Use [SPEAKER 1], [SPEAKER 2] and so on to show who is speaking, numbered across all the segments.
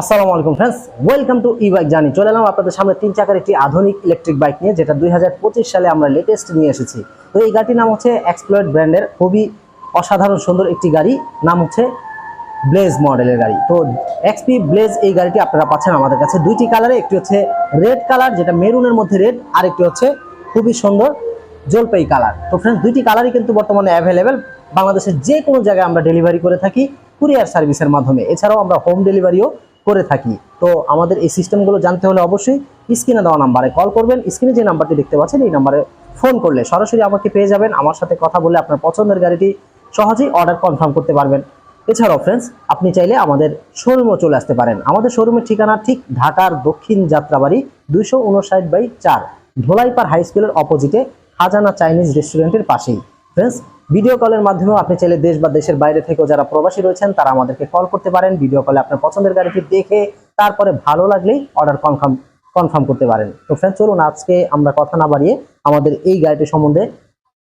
[SPEAKER 1] আসসালামু আলাইকুম friends welcome to e bike জানি চলে এলাম আপনাদের সামনে তিন চাকার একটি আধুনিক ইলেকট্রিক বাইক নিয়ে, যেটা দুই হাজার পঁচিশ সালে আমরা লেটেস্ট নিয়ে এসেছি। তো এই গাড়িটির নাম হচ্ছে এক্সপ্লয়েড ব্র্যান্ডের খুবই অসাধারণ সুন্দর একটি গাড়ি, নাম হচ্ছে ব্লেজ মডেলের গাড়ি। তো এক্সপি ব্লেজ এই গাড়িটি আপনারা পাচ্ছেন আমাদের কাছে। দুইটি কালারে একটি হচ্ছে রেড কালার যেটা মেরুনের মধ্যে রেড আর একটি হচ্ছে খুবই সুন্দর জলপাই কালার তো ফ্রেন্ডস দুইটি কালারই কিন্তু বর্তমানে অ্যাভেলেবেল বাংলাদেশের যে কোনো জায়গায় আমরা ডেলিভারি করে থাকি কুরিয়ার সার্ভিসের মাধ্যমে। এছাড়াও আমরা হোম ডেলিভারিও করে থাকি। তো আমাদের এই সিস্টেমগুলো জানতে হলে অবশ্যই স্ক্রিনে দেওয়া নাম্বারে কল করবেন। স্ক্রিনে যে নাম্বারটি দেখতে পাচ্ছেন, এই নাম্বারে ফোন করলে সরাসরি আমাকে পেয়ে যাবেন। আমার সাথে কথা বলে আপনার পছন্দের গাড়িটি সহজেই অর্ডার কনফার্ম করতে পারবেন। এছাড়াও ফ্রেন্ডস আপনি চাইলে আমাদের শোরুমও চলে আসতে পারেন। আমাদের শোরুমের ঠিকানা ঠিক ঢাকার দক্ষিণ যাত্রাবাড়ি দুইশো উনষাট বাই চার ধোলাইপার হাই স্কুলের অপোজিটে হাজানা চাইনিজ রেস্টুরেন্টের পাশেই। ফ্রেন্ডস ভিডিও কলের মাধ্যমেও আপনি চাইলে দেশ বা দেশের বাইরে থেকেও যারা প্রবাসী রয়েছেন, তারা আমাদেরকে কল করতে পারেন। ভিডিও কলে আপনার পছন্দের গাড়িটি দেখে তারপরে ভালো লাগলেই অর্ডার কনফার্ম কনফার্ম করতে পারেন। তো ফ্রেন্ডস চলুন আজকে আমরা কথা না বাড়িয়ে আমাদের এই গাড়িটি সম্বন্ধে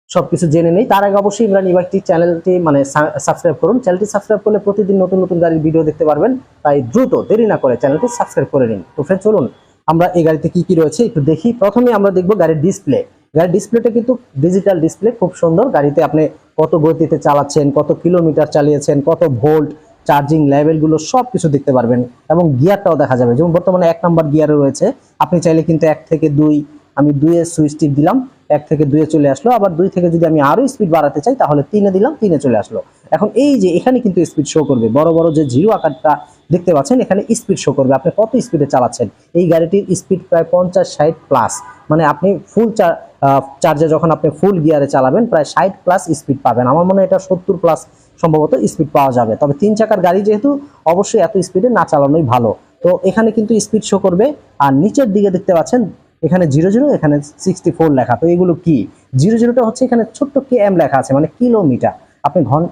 [SPEAKER 1] সবকিছু জেনে নেই। তার আগে অবশ্যই ইমরান ইবাকটি চ্যানেলটি মানে সাবস্ক্রাইব করুন। চ্যানেলটি সাবস্ক্রাইব করলে প্রতিদিন নতুন নতুন গাড়ির ভিডিও দেখতে পারবেন। তাই দ্রুত দেরি না করে চ্যানেলটি সাবস্ক্রাইব করে নিন। তো ফ্রেন্ড চলুন আমরা এই গাড়িতে কি কি রয়েছে একটু দেখি। প্রথমে আমরা দেখব গাড়ির ডিসপ্লে গাড়ির ডিসপ্লেটা কিন্তু ডিজিটাল ডিসপ্লে খুব সুন্দর। গাড়িতে আপনি কত গতিতে চালাচ্ছেন, কত কিলোমিটার চালিয়েছেন, কত ভোল্ট চার্জিং লেভেলগুলো সব কিছু দেখতে পারবেন এবং গিয়ারটাও দেখা যাবে। যেমন বর্তমানে এক নম্বর গিয়ারে রয়েছে। আপনি চাইলে কিন্তু এক থেকে দুই, আমি দুইয়ের সুইচ টিপ দিলাম। এক থেকে দুইয়ে চলে আসলো। আবার দুই থেকে যদি আমি আরও স্পিড বাড়াতে চাই, তাহলে তিনে দিলাম, তিনে চলে আসলো। এখন এই যে এখানে কিন্তু স্পিড শো করবে। বড় বড় যে জিরো আকারটা দেখতে পাচ্ছেন, এখানে স্পিড শো করবে। আপনি কত স্পিডে চালাচ্ছেন? এই গাড়িটির স্পিড প্রায় পঞ্চাশ, ষাট প্লাস মানে আপনি ফুল চার্জে যখন আপনি ফুল গিয়ারে চালাবেন, প্রায় ষাট প্লাস স্পিড পাবেন। আমার মনে হয় এটা সত্তর প্লাস সম্ভবত স্পিড পাওয়া যাবে। তবে তিন চাকার গাড়ি যেহেতু অবশ্যই এত স্পিডে না চালানোই ভালো। তো এখানে কিন্তু স্পিড শো করবে। আর নিচের দিকে দেখতে পাচ্ছেন এখানে জিরো জিরো, এখানে সিক্সটি ফোর লেখা। তো এগুলো কি? জিরো জিরোটা হচ্ছে এখানে ছোট্ট কে এম লেখা আছে মানে কিলোমিটার। আপনি ঘন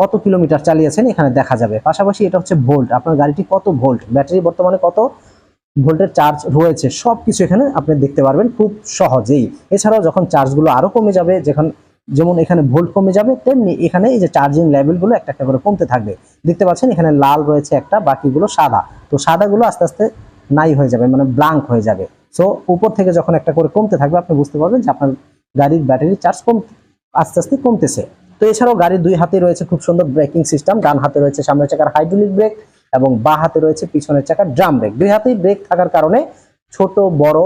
[SPEAKER 1] কত কিলোমিটার চালিয়েছেন এখানে দেখা যাবে। পাশাপাশি এটা হচ্ছে ভোল্ট। আপনার গাড়িটি কত ভোল্ট? ব্যাটারি বর্তমানে কত? ভোল্টের চার্জ রয়েছে। সব কিছু এখানে আপনি দেখতে পারবেন খুব সহজেই। এছাড়াও যখন চার্জগুলো আরও কমে যাবে, যখন যেমন এখানে ভোল্ট কমে যাবে, তেমনি এখানে এই যে চার্জিং লেভেলগুলো একটা একটা করে কমতে থাকবে। দেখতে পাচ্ছেন এখানে লাল রয়েছে একটা, বাকিগুলো সাদা। তো সাদাগুলো আস্তে আস্তে নাই হয়ে যাবে মানে ব্লাঙ্ক হয়ে যাবে। সো উপর থেকে যখন একটা করে কমতে থাকবে, আপনি বুঝতে পারবেন যে আপনার গাড়ির ব্যাটারি চার্জ কম, আস্তে আস্তে কমতেছে। তো এছাড়াও গাড়ির দুই হাতে রয়েছে খুব সুন্দর ব্রেকিং সিস্টেম ডান হাতে রয়েছে সামনের চাকার হাইড্রোলিক ব্রেক এবং বা হাতে রয়েছে পিছনের চাকার ড্রাম ব্রেক দুই হাতেই ব্রেক থাকার কারণে ছোট, বড়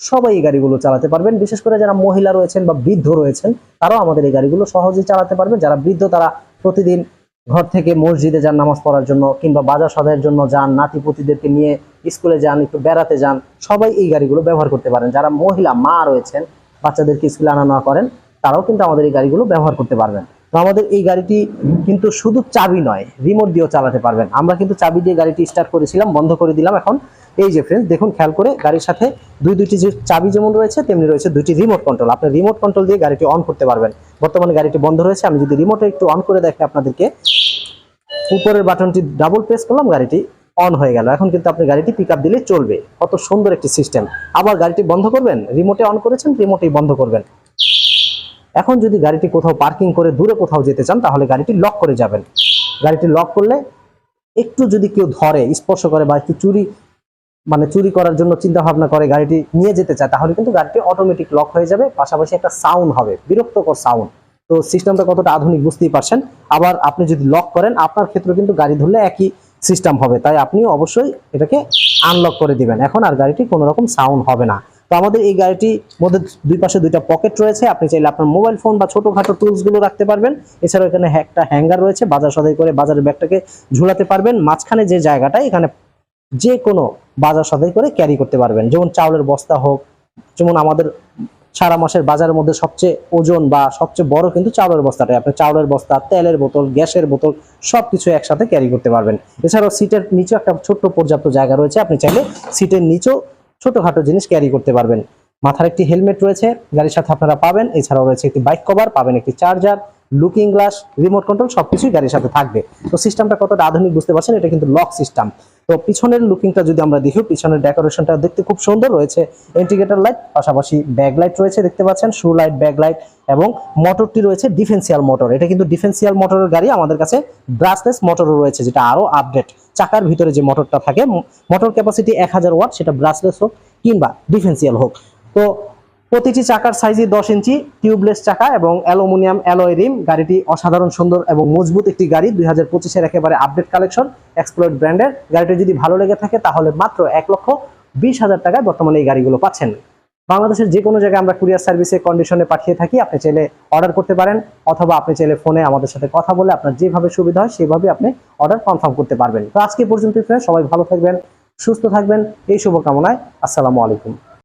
[SPEAKER 1] সবাই এই গাড়িগুলো চালাতে পারবেন। বিশেষ করে যারা মহিলা রয়েছেন বা বৃদ্ধ রয়েছেন, তারাও আমাদের এই গাড়িগুলো সহজেই চালাতে পারবেন। যারা বৃদ্ধ, তারা প্রতিদিন ঘর থেকে মসজিদে যান, নামাজ পড়ার জন্য, কিংবা বাজার সদায়ের জন্য যান নাতি পুতিদেরকে নিয়ে স্কুলে যান, একটু বেড়াতে যান, সবাই এই গাড়িগুলো ব্যবহার করতে পারেন। যারা মহিলা, মা রয়েছেন, বাচ্চাদেরকে স্কুলে আনা নেওয়া করেন, তারাও কিন্তু আমাদের এই গাড়িগুলো ব্যবহার করতে পারবেন। আমাদের এই গাড়িটি কিন্তু শুধু চাবি নয় রিমোট দিয়েও চালাতে পারবেন। আমরা কিন্তু চাবি দিয়ে গাড়িটি স্টার্ট করেছিলাম, বন্ধ করে দিলাম এখন। এই যে ফ্রেন্ডস দেখুন, খেয়াল করে গাড়ির সাথে দুই দুইটি যে চাবি যেমন রয়েছে, তেমনি রয়েছে দুইটি রিমোট কন্ট্রোল আপনি রিমোট কন্ট্রোল দিয়ে গাড়িটি অন করতে পারবেন। বর্তমানে গাড়িটি বন্ধ রয়েছে, আমি যদি রিমোটে একটু অন করে দেখি আপনাদেরকে। উপরের বাটনটি ডাবল প্রেস করলাম, গাড়িটি অন হয়ে গেল। এখন কিন্তু আপনি গাড়িটি পিক আপ দিলে চলবে। কত সুন্দর একটি সিস্টেম আবার গাড়িটি বন্ধ করবেন? রিমোটে অন করেছেন রিমোটেই বন্ধ করবেন। এখন যদি গাড়িটি কোথাও পার্কিং করে দূরে কোথাও যেতে চান, তাহলে গাড়িটি লক করে যাবেন। গাড়িটি লক করলে একটু যদি কেউ ধরে, স্পর্শ করে বা একটু চুরি মানে চুরি করার জন্য চিন্তা ভাবনা করে গাড়িটি নিয়ে যেতে চায়, তাহলে কিন্তু গাড়িটি অটোমেটিক লক হয়ে যাবে, পাশাপাশি একটা সাউন্ড হবে, বিরক্তকর সাউন্ড তো সিস্টেমটা কতটা আধুনিক বুঝতেই পারছেন। আবার আপনি যদি লক করেন, আপনার ক্ষেত্রে কিন্তু গাড়ি ধরলে একই সিস্টেম হবে, তাই আপনি অবশ্যই এটাকে আনলক করে দিবেন। এখন আর গাড়িটি কোনো রকম সাউন্ড হবে না। তো আমাদের এই গাড়িটির মধ্যে দুই পাশে দুইটা পকেট রয়েছে। আপনি চাইলে আপনার মোবাইল ফোন বা ছোটখাটো টুলসগুলো রাখতে পারবেন। এছাড়াও এখানে একটা হ্যাঙ্গার রয়েছে। বাজার সদাই করে বাজারের ব্যাগটাকে ঝুলাতে পারবেন। মাঝখানে যে জায়গাটা, এখানে যে কোনো বাজার সদাই করে ক্যারি করতে পারবেন। যেমন চাউলের বস্তা হোক, যেমন আমাদের সারা মাসের বাজারের মধ্যে সবচেয়ে ওজন বা সবচেয়ে বড় কিন্তু চাউলের বস্তাটাই। আপনি চাউলের বস্তা, তেলের বোতল, গ্যাসের বোতল সব কিছু একসাথে ক্যারি করতে পারবেন। এছাড়াও সিটের নিচেও একটা ছোট্ট পর্যাপ্ত জায়গা রয়েছে। আপনি চাইলে সিটের নিচেও ছোটখাটো জিনিস ক্যারি করতে পারবেন। মাথার একটি হেলমেট রয়েছে, গাড়ির সাথে আপনারা পাবেন। এছাড়াও রয়েছে একটি বাইক কভার পাবেন একটি charger looking glass remote control সবকিছুই গাড়ির সাথে থাকবে। তো সিস্টেমটা কতটা আধুনিক বুঝতে পারছেন, এটা কিন্তু লক সিস্টেম তো পিছনের লুকিংটা যদি আমরা দেখি, পিছনের ডেকোরেশনটা দেখতে খুব সুন্দর রয়েছে। ইন্ডিকেটর লাইট পাশাপাশি ব্যাক লাইট রয়েছে দেখতে পাচ্ছেন শু লাইট ব্যাক লাইট এবং মোটরটি রয়েছে ডিফেন্সিয়াল মোটর এটা কিন্তু ডিফেন্সিয়াল মোটরের গাড়ি, আমাদের কাছে ব্রাসলেস মোটরও রয়েছে, যেটা আরও আপডেট চাকার ভিতরে যে মোটরটা থাকে মোটর ক্যাপাসিটি এক হাজার ওয়াট সেটা ব্রাসলেস হোক কিংবা ডিফেন্সিয়াল হোক। তো প্রতিটি চাকার সাইজই দশ ইঞ্চি, টিউবলেস চাকা এবং অ্যালুমিনিয়াম অ্যালয় রিম। গাড়িটি অসাধারণ, সুন্দর এবং মজবুত একটি গাড়ি। দুই হাজার পঁচিশের একেবারে আপডেট কালেকশন এক্সপ্লোর ব্র্যান্ডের গাড়িটি যদি ভালো লেগে থাকে তাহলে মাত্র এক লক্ষ বিশ হাজার টাকায় বর্তমানে এই গাড়িগুলো পাচ্ছেন। বাংলাদেশের যে কোনো জায়গায় আমরা কুরিয়ার সার্ভিসে কন্ডিশনে পাঠিয়ে থাকি। আপনি চাইলে অর্ডার করতে পারেন অথবা আপনি চাইলে ফোনে আমাদের সাথে কথা বলে আপনার যেভাবে সুবিধা হয় সেভাবে আপনি অর্ডার কনফার্ম করতে পারবেন। তো আজকে পর্যন্ত সবাই ভালো থাকবেন, সুস্থ থাকবেন। এই শুভকামনায় আসসালামু আলাইকুম।